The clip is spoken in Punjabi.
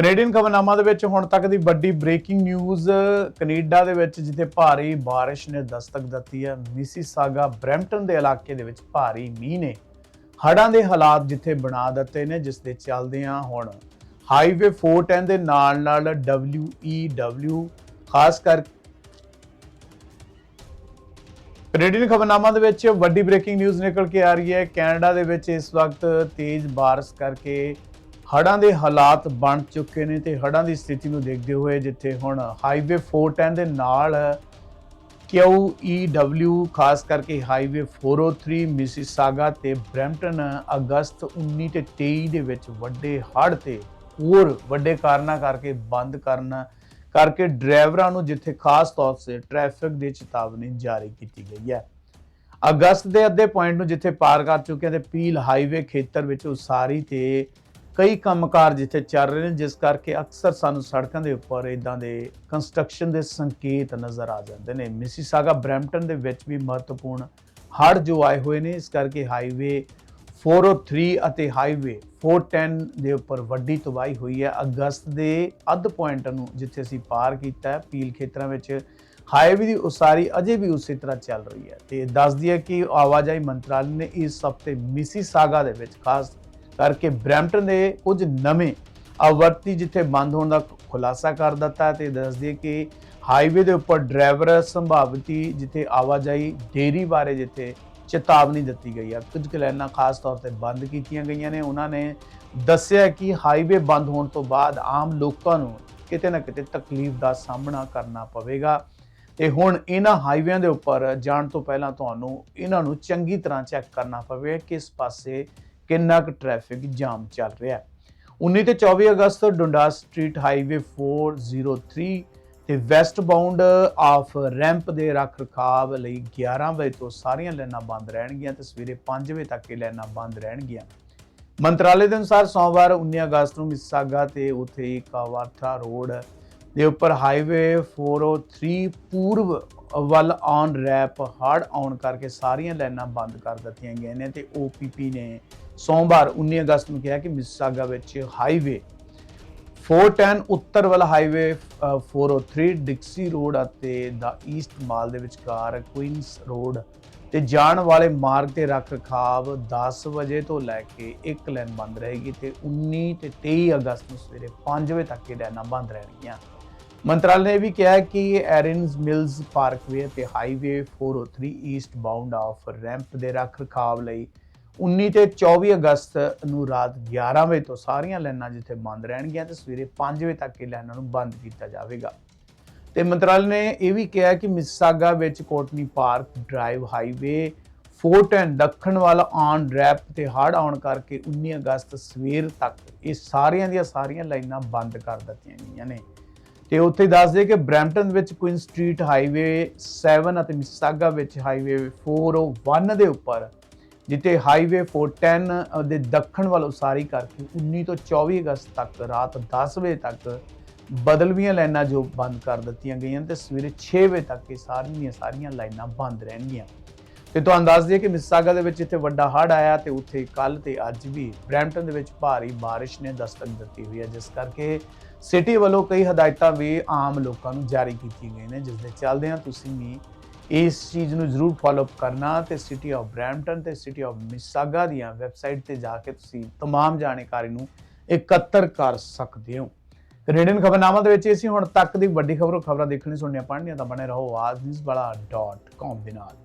ਕੈਨੇਡੀਅਨ ਖਬਰਨਾਮਾ ਦੇ ਵਿੱਚ ਹੁਣ ਤੱਕ ਦੀ ਵੱਡੀ ਬ੍ਰੇਕਿੰਗ ਨਿਊਜ਼ ਕੈਨੇਡਾ ਦੇ ਵਿੱਚ ਜਿੱਥੇ ਭਾਰੀ ਬਾਰਿਸ਼ ਨੇ ਦਸਤਕ ਦਿੱਤੀ ਹੈ, ਮਿਸੀਸਾਗਾ ਬ੍ਰੈਂਪਟਨ ਦੇ ਇਲਾਕੇ ਦੇ ਵਿੱਚ ਭਾਰੀ ਮੀਂਹ ਨੇ। ਹੜ੍ਹਾਂ ਦੇ ਹਾਲਾਤ ਜਿੱਥੇ ਬਣਾ ਦਿੱਤੇ ਨੇ, ਜਿਸ ਦੇ ਚੱਲਦੇ ਹੁਣ। ਹਾਈਵੇ 410 ਦੇ ਨਾਲ ਨਾਲ WEW ਖਾਸ ਕਰ ਕੈਨੇਡੀਅਨ ਖਬਰਨਾਮਾ ਦੇ ਵਿੱਚ ਵੱਡੀ ਬ੍ਰੇਕਿੰਗ ਨਿਊਜ਼ ਨਿਕਲ ਕੇ ਆ ਰਹੀ ਹੈ। ਕੈਨੇਡਾ ਦੇ ਵਿੱਚ ਇਸ ਵਕਤ ਤੇਜ਼ ਬਾਰਿਸ਼ ਕਰਕੇ ਹੜ੍ਹਾਂ ਦੇ ਹਾਲਾਤ ਬਣ ਚੁੱਕੇ ਨੇ ਤੇ ਹੜ੍ਹਾਂ ਦੀ ਸਥਿਤੀ ਨੂੰ ਦੇਖਦੇ ਹੋਏ ਜਿੱਥੇ ਹੁਣ ਹਾਈਵੇ 410 ਦੇ ਨਾਲ QEW ਖਾਸ ਕਰਕੇ ਹਾਈਵੇ 403 ਮਿਸੀਸਾਗਾ ਤੇ ਬ੍ਰੈਂਪਟਨ ਅਗਸਤ 19 ਤੇ 23 ਦੇ ਵਿੱਚ ਵੱਡੇ ਹੜ੍ਹ ਤੇ ਹੋਰ ਵੱਡੇ ਕਾਰਨਾਂ ਕਰਕੇ ਬੰਦ ਕਰਨ ਕਰਕੇ ਡਰਾਈਵਰਾਂ ਨੂੰ ਜਿੱਥੇ ਖਾਸ ਤੌਰ ਤੇ ਟ੍ਰੈਫਿਕ ਦੀ ਚੇਤਾਵਨੀ ਜਾਰੀ ਕੀਤੀ ਗਈ ਹੈ। ਅਗਸਤ ਦੇ ਅੱਧੇ ਪੁਆਇੰਟ ਨੂੰ ਜਿੱਥੇ ਪਾਰ ਕਰ ਚੁੱਕੇ ਹਾਂ ਤੇ ਪੀਲ ਹਾਈਵੇ ਖੇਤਰ ਵਿੱਚ ਉਸਾਰੀ ਤੇ ਕਈ ਕੰਮਕਾਰ ਜਿੱਥੇ ਚੱਲ ਰਹੇ ਨੇ, ਜਿਸ ਕਰਕੇ ਅਕਸਰ ਸਾਨੂੰ ਸੜਕਾਂ ਦੇ ਉੱਪਰ ਇਦਾਂ ਦੇ ਕੰਸਟਰਕਸ਼ਨ ਦੇ ਸੰਕੇਤ ਨਜ਼ਰ ਆ ਜਾਂਦੇ ਨੇ। ਮਿਸੀਸਾਗਾ ਬ੍ਰੈਂਪਟਨ ਦੇ ਵਿੱਚ ਵੀ ਮਹੱਤਵਪੂਰਨ ਹੜ੍ਹ ਜੋ ਆਏ ਹੋਏ ਨੇ, ਇਸ ਕਰਕੇ ਹਾਈਵੇ 403 ਅਤੇ ਹਾਈਵੇ 410 ਦੇ ਉੱਪਰ ਵੱਡੀ ਤਬਾਹੀ ਹੋਈ ਹੈ। ਅਗਸਤ ਦੇ ਅੱਧ ਪੁਆਇੰਟ ਨੂੰ ਜਿੱਥੇ ਅਸੀਂ ਪਾਰ ਕੀਤਾ ਹੈ ਪੀਲ ਖੇਤਰਾਂ ਵਿੱਚ ਹਾਈਵੇ ਦੀ ਉਸਾਰੀ ਅਜੇ ਵੀ ਉਸੇ ਤਰ੍ਹਾਂ ਚੱਲ ਰਹੀ ਹੈ। ਤੇ ਦੱਸਦੀ ਹੈ ਕਿ ਆਵਾਜਾਈ ਮੰਤਰਾਲੇ ਨੇ ਇਸ ਹਫ਼ਤੇ ਮਿਸੀਸਾਗਾ ਦੇ ਵਿੱਚ ਖਾਸ ਕਰਕੇ ਬ੍ਰੈਂਪਟਨ ਦੇ ਕੁਝ ਨਵੇਂ ਆਵਰਤੀ ਜਿੱਥੇ ਬੰਦ ਹੋਣ ਦਾ ਖੁਲਾਸਾ ਕਰ ਦਿੱਤਾ ਹੈ ਤੇ ਦੱਸਦੀ ਹੈ ਕਿ ਹਾਈਵੇ ਦੇ ਉੱਪਰ ਡਰਾਈਵਰ ਸੰਭਾਵਤੀ ਜਿੱਥੇ ਆਵਾਜਾਈ ਦੇਰੀ ਬਾਰੇ ਜਿੱਥੇ ਚੇਤਾਵਨੀ ਦਿੱਤੀ ਗਈ ਹੈ। ਕੁਝ ਕੁ ਲਾਈਨਾਂ ਖਾਸ ਤੌਰ ਤੇ ਬੰਦ ਕੀਤੀਆਂ ਗਈਆਂ ਨੇ। ਉਹਨਾਂ ਨੇ ਦੱਸਿਆ ਕਿ ਹਾਈਵੇ ਬੰਦ ਹੋਣ ਤੋਂ ਬਾਅਦ ਆਮ ਲੋਕਾਂ ਨੂੰ ਕਿਤੇ ਨਾ ਕਿਤੇ ਤਕਲੀਫ ਦਾ ਸਾਹਮਣਾ ਕਰਨਾ ਪਵੇਗਾ। ਤੇ ਹੁਣ ਇਹਨਾਂ ਹਾਈਵੇਆਂ ਦੇ ਉੱਪਰ ਜਾਣ ਤੋਂ ਪਹਿਲਾਂ ਤੁਹਾਨੂੰ ਇਹਨਾਂ ਨੂੰ ਚੰਗੀ ਤਰ੍ਹਾਂ ਚੈੱਕ ਕਰਨਾ ਪਵੇਗਾ ਕਿਸ ਪਾਸੇ ਕਿੰਨਾ ਕੁ ਟ੍ਰੈਫਿਕ ਜਾਮ ਚੱਲ ਰਿਹਾ ਹੈ। 19 ਤੇ 24 ਅਗਸਤ ਡੁੰਡਾਸ ਸਟਰੀਟ ਹਾਈਵੇ 403 ਤੇ ਵੈਸਟ ਬਾਉਂਡ ਆਫ ਰੈਂਪ ਦੇ ਰੱਖ ਰਖਾਵ ਲਈ 11 ਵਜੇ ਤੋਂ ਸਾਰੀਆਂ ਲਾਈਨਾਂ ਬੰਦ ਰਹਿਣਗੀਆਂ ਤੇ ਸਵੇਰੇ 5 ਵਜੇ ਤੱਕ ਇਹ ਲਾਈਨਾਂ ਬੰਦ ਰਹਿਣਗੀਆਂ। ਮੰਤਰਾਲੇ ਦੇ ਅਨੁਸਾਰ ਸੋਮਵਾਰ 19 ਅਗਸਤ ਨੂੰ ਮਿਸਾਗਾ ਤੇ ਉਥੇ ਕਾਵਾਰਥਾ ਰੋਡ ਦੇ ਉੱਪਰ ਹਾਈਵੇ 403 ਪੂਰਬ ਵੱਲ ਔਨ ਰੈਪ ਹੜ ਆਉਣ ਕਰਕੇ ਸਾਰੀਆਂ ਲਾਈਨਾਂ ਬੰਦ ਕਰ ਦਿੱਤੀਆਂ ਗਈਆਂ ਨੇ ਤੇ OPP ਨੇ ਸੋਮਵਾਰ 19 ਅਗਸਤ ਨੂੰ ਕਿਹਾ ਕਿ ਮਿਸਾਗਾ ਵਿੱਚ ਹਾਈਵੇ 410 ਉੱਤਰ ਵੱਲ ਹਾਈਵੇ ਅ, 403 ਡਿਕਸੀ ਰੋਡ ਅਤੇ ਦਾ ਈਸਟ ਮਾਲ ਦੇ ਵਿਚਕਾਰ ਕੁਇਨਸ ਰੋਡ ਤੇ ਜਾਣ ਵਾਲੇ ਮਾਰਗ ਤੇ ਰੱਖ ਰਖਾਵ 10 ਵਜੇ ਤੋਂ ਲੈ ਕੇ ਇੱਕ ਲਾਈਨ ਬੰਦ ਰਹੇਗੀ ਤੇ 19 ਤੇ 23 ਅਗਸਤ ਨੂੰ ਸਵੇਰੇ 5 ਵਜੇ ਤੱਕ ਇਹ ਲਾਈਨਾਂ ਬੰਦ ਰਹਿਣਗੀਆਂ। ਮੰਤਰਾਲੇ ਨੇ ਇਹ ਵੀ ਕਿਹਾ ਕਿ ਐਰਿਨਸ ਮਿਲਸ ਪਾਰਕਵੇ ਤੇ highway 403 eastbound off ramp ਦੇ ਰੱਖ ਰਖਾਵ ਲਈ 19 ਤੇ 24 ਅਗਸਤ ਨੂੰ ਰਾਤ 11 ਵਜੇ ਤੋਂ ਸਾਰੀਆਂ ਲਾਈਨਾਂ ਜਿੱਥੇ ਬੰਦ ਰਹਿਣਗੀਆਂ ਤੇ ਸਵੇਰੇ 5 ਵਜੇ ਤੱਕ ਇਹ ਲਾਈਨਾਂ ਨੂੰ ਬੰਦ ਕੀਤਾ ਜਾਵੇਗਾ। ਤੇ ਮੰਤਰਾਲੇ ਨੇ ਇਹ ਵੀ ਕਿਹਾ ਕਿ ਮਿਸਾਗਾ ਵਿੱਚ ਕੋਟਨੀ ਪਾਰਕ, ਡਰਾਈਵ ਹਾਈਵੇ 410 ਦੱਖਣ ਵੱਲ ਆਨ ਰੈਪ ਤੇ ਹੜ ਆਉਣ ਕਰਕੇ 19 ਅਗਸਤ ਸਵੇਰ ਤੱਕ ਇਹ ਸਾਰੀਆਂ ਦੀਆਂ ਸਾਰੀਆਂ ਲਾਈਨਾਂ ਬੰਦ ਕਰ ਦਿੱਤੀਆਂ ਗਈਆਂ ਨੇ। ਤੇ ਉੱਥੇ ਦੱਸਦੇ ਕਿ ਬ੍ਰੈਂਪਟਨ ਵਿੱਚ ਕੁਇਨ ਸਟਰੀਟ ਹਾਈਵੇ 7 ਅਤੇ ਮਿਸਾਗਾ ਵਿੱਚ ਹਾਈਵੇ 401 ਦੇ ਉੱਪਰ ਜਿੱਥੇ ਹਾਈਵੇ 410 ਦੇ ਦੱਖਣ ਵੱਲ ਉਸਾਰੀ ਕਰਕੇ 19 ਤੋਂ 24 ਅਗਸਤ ਤੱਕ ਰਾਤ 10 ਵਜੇ ਤੱਕ ਬਦਲਵੀਆਂ ਲਾਈਨਾਂ ਜੋ ਬੰਦ ਕਰ ਦਿੱਤੀਆਂ ਗਈਆਂ ਤੇ ਸਵੇਰੇ 6 ਵਜੇ ਤੱਕ ਇਹ ਸਾਰੀਆਂ ਦੀਆਂ ਸਾਰੀਆਂ ਲਾਈਨਾਂ ਬੰਦ ਰਹਿਣਗੀਆਂ। ਤੇ ਤੁਹਾਨੂੰ ਦੱਸ ਦਈਏ ਕਿ ਮਿਸਾਗਾ ਦੇ ਵਿੱਚ ਜਿੱਥੇ ਵੱਡਾ ਹੜ੍ਹ ਆਇਆ ਤੇ ਉੱਥੇ ਕੱਲ ਤੇ ਅੱਜ ਵੀ ਬ੍ਰੈਂਪਟਨ ਦੇ ਵਿੱਚ ਭਾਰੀ ਬਾਰਿਸ਼ ਨੇ ਦਸਤਕ ਦਿੱਤੀ ਹੋਈ ਹੈ, ਜਿਸ ਕਰਕੇ ਸਿਟੀ ਵੱਲੋਂ ਕਈ ਹਦਾਇਤਾਂ ਵੀ ਆਮ ਲੋਕਾਂ ਨੂੰ ਜਾਰੀ ਕੀਤੀਆਂ ਗਈਆਂ ਨੇ, ਜਿਸ ਦੇ ਚੱਲਦੇ ਆ ਤੁਸੀਂ ਵੀ ਇਸ ਚੀਜ਼ ਨੂੰ ਜ਼ਰੂਰ ਫਾਲੋ ਅਪ ਕਰਨਾ ਤੇ ਸਿਟੀ ਆਫ ਬ੍ਰੈਂਪਟਨ ਤੇ ਸਿਟੀ ਆਫ ਮਿਸਾਗਾ ਦੀਆਂ ਵੈਬਸਾਈਟ ਤੇ ਜਾ ਕੇ ਤੁਸੀਂ तमाम ਜਾਣਕਾਰੀ ਨੂੰ ਇਕੱਤਰ ਕਰ ਸਕਦੇ ਹੋ ਕੈਨੇਡੀਅਨ ਖਬਰਨਾਮਾ ਦੇ ਵਿੱਚ ਅਸੀਂ ਹੁਣ ਤੱਕ ਦੀ ਵੱਡੀ ਖਬਰੋ ਖਬਰਾਂ ਦੇਖਣੀ ਸੁਣਨੀਆਂ ਪੜ੍ਹਨੀਆਂ ਤਾਂ ਬਣੇ ਰਹੋ ਆਜ ਨਿਊਜ਼ ਵਾਲਾ.com ਦੇ ਨਾਲ